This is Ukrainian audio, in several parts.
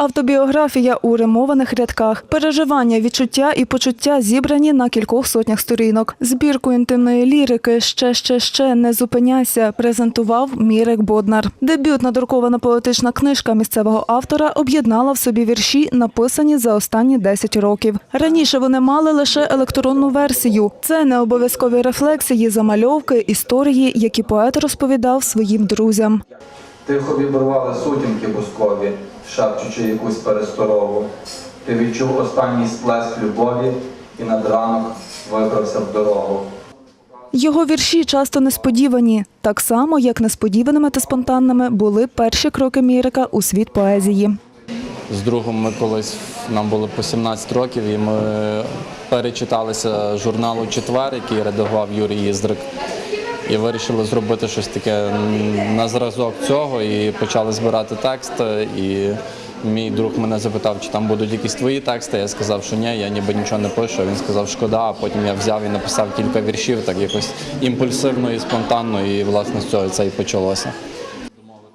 Автобіографія у римованих рядках, переживання, відчуття і почуття зібрані на кількох сотнях сторінок. Збірку інтимної лірики ще ще ще не зупиняйся. Презентував Мірик Боднар. Дебютна друкована поетична книжка місцевого автора об'єднала в собі вірші, написані за останні 10 років. Раніше вони мали лише електронну версію. Це не обов'язкові рефлексії, замальовки, історії, які поет розповідав своїм друзям. Тихо вібрували сутінки бускові, шепчучи якусь пересторогу. Ти відчув останній сплеск любові і над ранок вибрався в дорогу. Його вірші часто несподівані, так само як несподіваними та спонтанними були перші кроки Мірика у світ поезії. З другом ми колись нам було по 17 років, і ми перечиталися журналу Четвер, який редагував Юрій Їздрик. І вирішили зробити щось таке на зразок цього і почали збирати тексти. І мій друг мене запитав, чи там будуть якісь твої тексти. Я сказав, що ні, я ніби нічого не пишу. Він сказав, шкода, а потім я взяв і написав кілька віршів, так якось імпульсивно і спонтанно, і власне з цього це і почалося.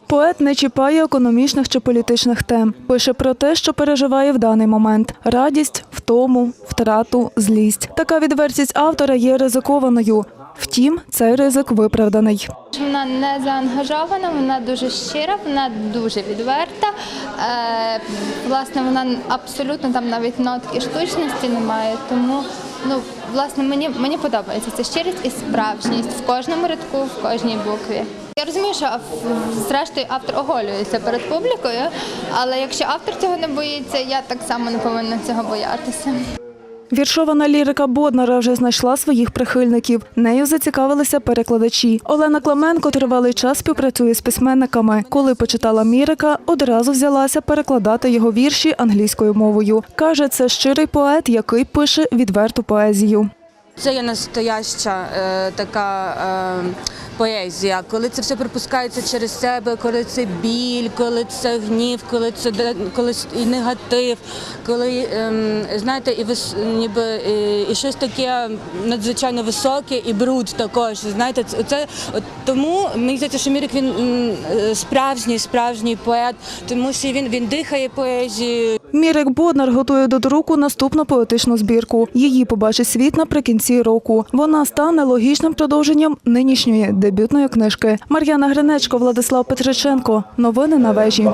Поет не чіпає економічних чи політичних тем. Пише про те, що переживає в даний момент: радість, втому, втрату, злість. Така відвертість автора є ризикованою. Втім, цей ризик виправданий. Вона не заангажована, вона дуже щира, вона дуже відверта. Е, власне, вона абсолютно там навіть нотки штучності немає. Тому ну, власне, мені, мені подобається ця щирість і справжність в кожному рядку, в кожній букві. Я розумію, що зрештою автор оголюється перед публікою, але якщо автор цього не боїться, я так само не повинна цього боятися. Віршована лірика Боднара вже знайшла своїх прихильників. Нею зацікавилися перекладачі. Олена Кламенко тривалий час співпрацює з письменниками. Коли почитала Мірика, одразу взялася перекладати його вірші англійською мовою. Каже, це щирий поет, який пише відверту поезію. Це є настояща е, така е, поезія, коли це все пропускається через себе, коли це біль, коли це гнів, коли це коли і негатив, коли ем, знаєте, і вис, ніби і, і щось таке надзвичайно високе, і бруд також. Знаєте, це, це от тому мені здається, що Мірик він е, справжній, справжній поет, тому що він, він дихає поезією. Мірик Боднар готує до друку наступну поетичну збірку. Її побачить світ наприкінці року. Вона стане логічним продовженням нинішньої дебютної книжки. Мар'яна Гринечко, Владислав Петриченко. Новини на вежі.